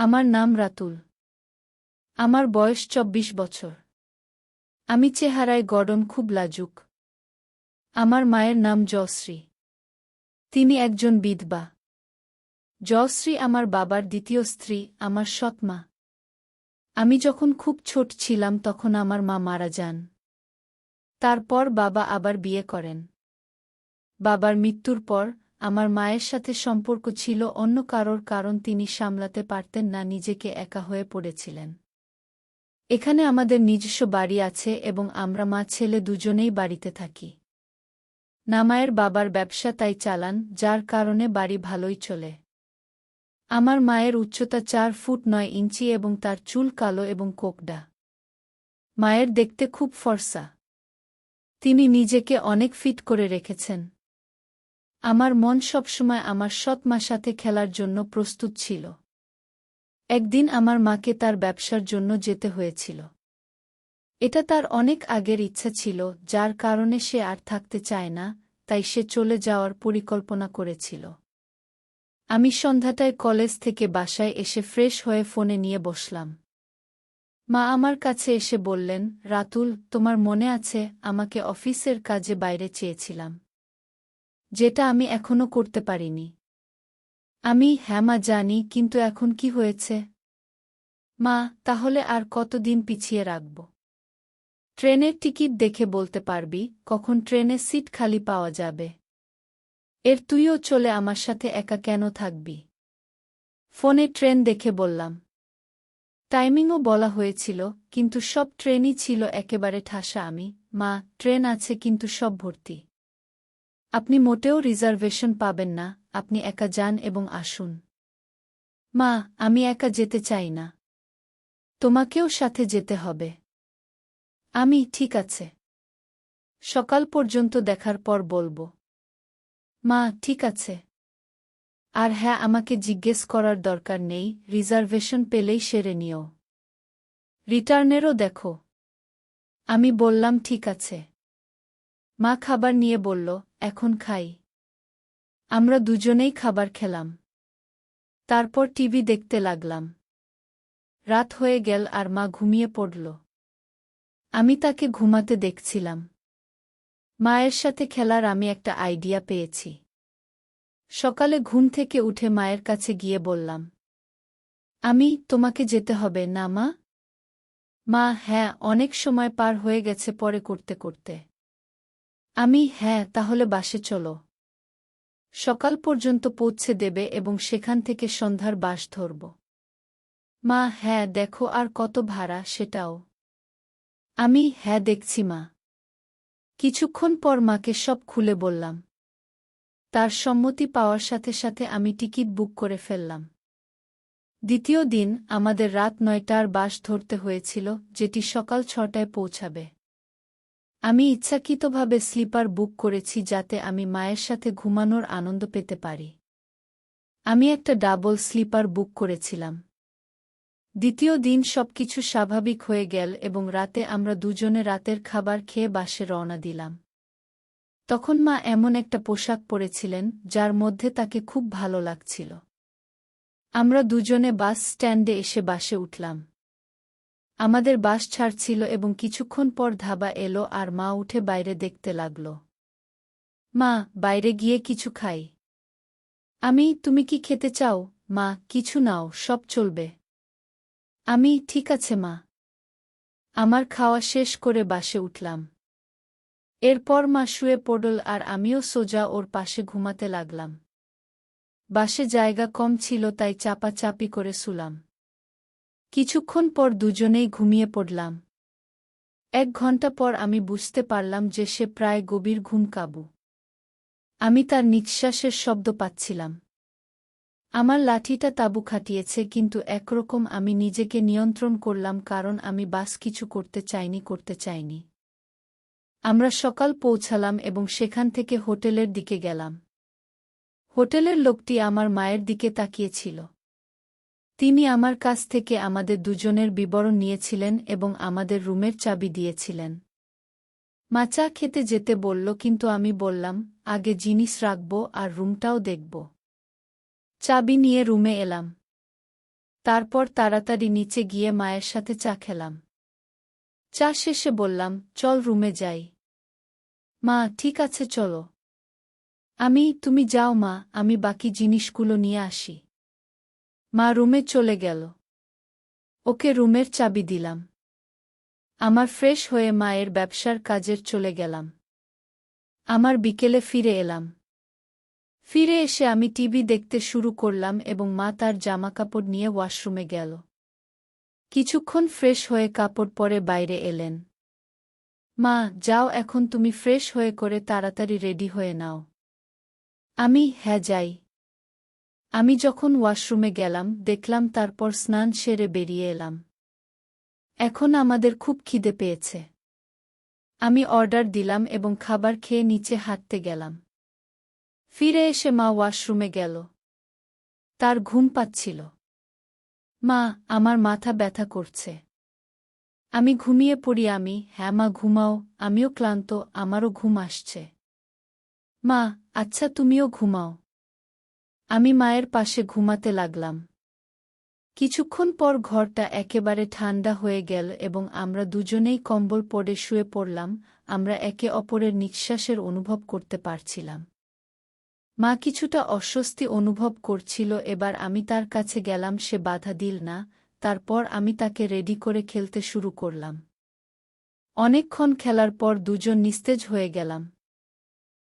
আমার নাম রাতুল। আমার বয়স চব্বিশ বছর। আমি চেহারায় গড়ন খুব লাজুক। আমার মায়ের নাম জয়শ্রী। তিনি একজন বিধবা। জয়শ্রী আমার বাবার দ্বিতীয় স্ত্রী, আমার সৎমা আমি যখন খুব ছোট ছিলাম তখন আমার মা মারা যান। তারপর বাবা আবার বিয়ে করেন। বাবার মৃত্যুর পর আমার মায়ের সাথে সম্পর্ক ছিল অন্য কারোর কারণ তিনি সামলাতে পারতেন না, নিজেকে একা হয়ে পড়েছিলেন। এখানে আমাদের নিজস্ব বাড়ি আছে এবং আমরা মা ছেলে দুজনেই বাড়িতে থাকি। নামায়ের বাবার ব্যবসা তাই চালান, যার কারণে বাড়ি ভালোই চলে। আমার মায়ের উচ্চতা চার ফুট নয় ইঞ্চি এবং তার চুল কালো এবং কোকডা। মায়ের দেখতে খুব ফর্সা। তিনি নিজেকে অনেক ফিট করে রেখেছেন। আমার মন সবসময় আমার সৎ মা সাথে খেলার জন্য প্রস্তুত ছিল। একদিন আমার মাকে তার ব্যবসার জন্য যেতে হয়েছিল। এটা তার অনেক আগের ইচ্ছা ছিল, যার কারণে সে আর থাকতে চায় না, তাই সে চলে যাওয়ার পরিকল্পনা করেছিল। আমি সন্ধ্যাটায় কলেজ থেকে বাসায় এসে ফ্রেশ হয়ে ফোনে নিয়ে বসলাম। মা আমার কাছে এসে বললেন, রাতুল, তোমার মনে আছে, আমাকে অফিসের কাজে বাইরে চেয়েছিলাম। যেটা আমি এখনও করতে পারিনি। আমি হ্যাঁ মা, জানি, কিন্তু এখন কি হয়েছে? মা, তাহলে আর কতদিন পিছিয়ে রাখব? ট্রেনের টিকিট দেখে বলতে পারবি, কখন ট্রেনে সিট খালি পাওয়া যাবে। এর তুইও চলে আমার সাথে একা কেন থাকবি? ফোনে ট্রেন দেখে বললাম। টাইমিংও বলা হয়েছিল, কিন্তু সব ট্রেনই ছিল একেবারে ঠাসা আমি। মা, ট্রেন আছে, কিন্তু সব ভর্তি। আপনি মোটেও রিজার্ভেশন পাবেন না, আপনি একা যান এবং আসুন। মা, আমি একা যেতে চাই না। তোমাকেও সাথে যেতে হবে। আমি, ঠিক আছে। সকাল পর্যন্ত দেখার পর বলব। মা, ঠিক আছে। আর হ্যাঁ আমাকে জিজ্ঞেস করার দরকার নেই, রিজার্ভেশন পেলেই সেরে নিও। রিটার্নেরও দেখো। আমি বললাম, ঠিক আছে। মা খাবার নিয়ে বলল, এখন খাই। আমরা দুজনেই খাবার খেলাম। তারপর টিভি দেখতে লাগলাম। রাত হয়ে গেল আর মা ঘুমিয়ে পড়ল। আমি তাকে ঘুমাতে দেখছিলাম। মায়ের সাথে খেলার আমি একটা আইডিয়া পেয়েছি। সকালে ঘুম থেকে উঠে মায়ের কাছে গিয়ে বললাম, আমি তোমাকে যেতে হবে না মা? মা হ্যাঁ অনেক সময় পার হয়ে গেছে পরে করতে করতে। আমি হ্যাঁ তাহলে বাসে চলো। সকাল পর্যন্ত পৌঁছে দেবে এবং সেখান থেকে সন্ধ্যার বাস ধরব। মা হ্যাঁ দেখো আর কত ভাড়া সেটাও। আমি হ্যাঁ দেখছি, মা। কিছুক্ষণ পর মাকে সব খুলে বললাম। তার সম্মতি পাওয়ার সাথে সাথে আমি টিকিট বুক করে ফেললাম। দ্বিতীয় দিন আমাদের রাত নয়টার বাস ধরতে হয়েছিল, যেটি সকাল ছটায় পৌঁছাবে। আমি ইচ্ছাকৃতভাবে স্লিপার বুক করেছি যাতে আমি মায়ের সাথে ঘুমানোর আনন্দ পেতে পারি। আমি একটা ডাবল স্লিপার বুক করেছিলাম। দ্বিতীয় দিন সবকিছু স্বাভাবিক হয়ে গেল এবং রাতে আমরা দুজনে রাতের খাবার খেয়ে বাসে রওনা দিলাম। তখন মা এমন একটা পোশাক পরেছিলেন, যার মধ্যে তাকে খুব ভালো লাগছিল। আমরা দুজনে বাস স্ট্যান্ডে এসে বাসে উঠলাম। আমাদের বাস ছাড়ছিল এবং কিছুক্ষণ পর ধাবা এলো আর মা উঠে বাইরে দেখতে লাগল। মা, বাইরে গিয়ে কিছু খাই। আমি, তুমি কি খেতে চাও? মা, কিছু নাও, সব চলবে। আমি, ঠিক আছে মা। আমার খাওয়া শেষ করে বাসে উঠলাম। এরপর মা শুয়ে পড়ল আর আমিও সোজা ওর পাশে ঘুমাতে লাগলাম। বাসে জায়গা কম ছিল তাই চাপাচাপি করে শুলাম। কিছুক্ষণ পর দুজনেই ঘুমিয়ে পড়লাম। এক ঘণ্টা পর আমি বুঝতে পারলাম যে সে প্রায় গভীর ঘুম কাবু। আমি তার নিঃশ্বাসের শব্দ পাচ্ছিলাম। আমার লাঠিটা তাবু খাটিয়েছে, কিন্তু একরকম আমি নিজেকে নিয়ন্ত্রণ করলাম, কারণ আমি বাস কিছু করতে চাইনি করতে চাইনি। আমরা সকাল পৌঁছালাম এবং সেখান থেকে হোটেলের দিকে গেলাম। হোটেলের লোকটি আমার মায়ের দিকে তাকিয়েছিল। তিনি আমার কাছ থেকে আমাদের দুজনের বিবরণ নিয়েছিলেন এবং আমাদের রুমের চাবি দিয়েছিলেন। মা চা খেতে যেতে বলল, কিন্তু আমি বললাম, আগে জিনিস রাখব আর রুমটাও দেখব। চাবি নিয়ে রুমে এলাম। তারপর তাড়াতাড়ি নিচে গিয়ে মায়ের সাথে চা খেলাম। চা শেষে বললাম, চল রুমে যাই। মা, ঠিক আছে, চলো। আমি, তুমি যাও মা, আমি বাকি জিনিসগুলো নিয়ে আসি। মা রুমে চলে গেল। ওকে রুমের চাবি দিলাম। আমার ফ্রেশ হয়ে মায়ের ব্যবসার কাজের চলে গেলাম। আমার বিকেলে ফিরে এলাম। ফিরে এসে আমি টিভি দেখতে শুরু করলাম এবং মা তার জামাকাপড় নিয়ে ওয়াশরুমে গেল। কিছুক্ষণ ফ্রেশ হয়ে কাপড় পরে বাইরে এলেন। মা, যাও এখন তুমি ফ্রেশ হয়ে করে তাড়াতাড়ি রেডি হয়ে নাও। আমি হ্যাঁ যাই। আমি যখন ওয়াশরুমে গেলাম, দেখলাম তারপর স্নান সেরে বেরিয়ে এলাম। এখন আমাদের খুব খিদে পেয়েছে। আমি অর্ডার দিলাম এবং খাবার খেয়ে নিচে হাঁটতে গেলাম। ফিরে এসে মা ওয়াশরুমে গেল। তার ঘুম পাচ্ছিল। মা, আমার মাথা ব্যথা করছে। আমি ঘুমিয়ে পড়ি, আমি হ্যাঁ মা, ঘুমাও, আমিও ক্লান্ত, আমারও ঘুম আসছে। মা আচ্ছা তুমিও ঘুমাও। আমি মায়ের পাশে ঘুমাতে লাগলাম। কিছুক্ষণ পর ঘরটা একেবারে ঠান্ডা হয়ে গেল এবং আমরা দুজনেই কম্বল পড়ে শুয়ে পড়লাম, আমরা একে অপরের নিঃশ্বাসের অনুভব করতে পারছিলাম। মা কিছুটা অস্বস্তি অনুভব করছিল, এবার আমি তার কাছে গেলাম, সে বাধা দিল না, তারপর আমি তাকে রেডি করে খেলতে শুরু করলাম। অনেকক্ষণ খেলার পর দুজন নিস্তেজ হয়ে গেলাম।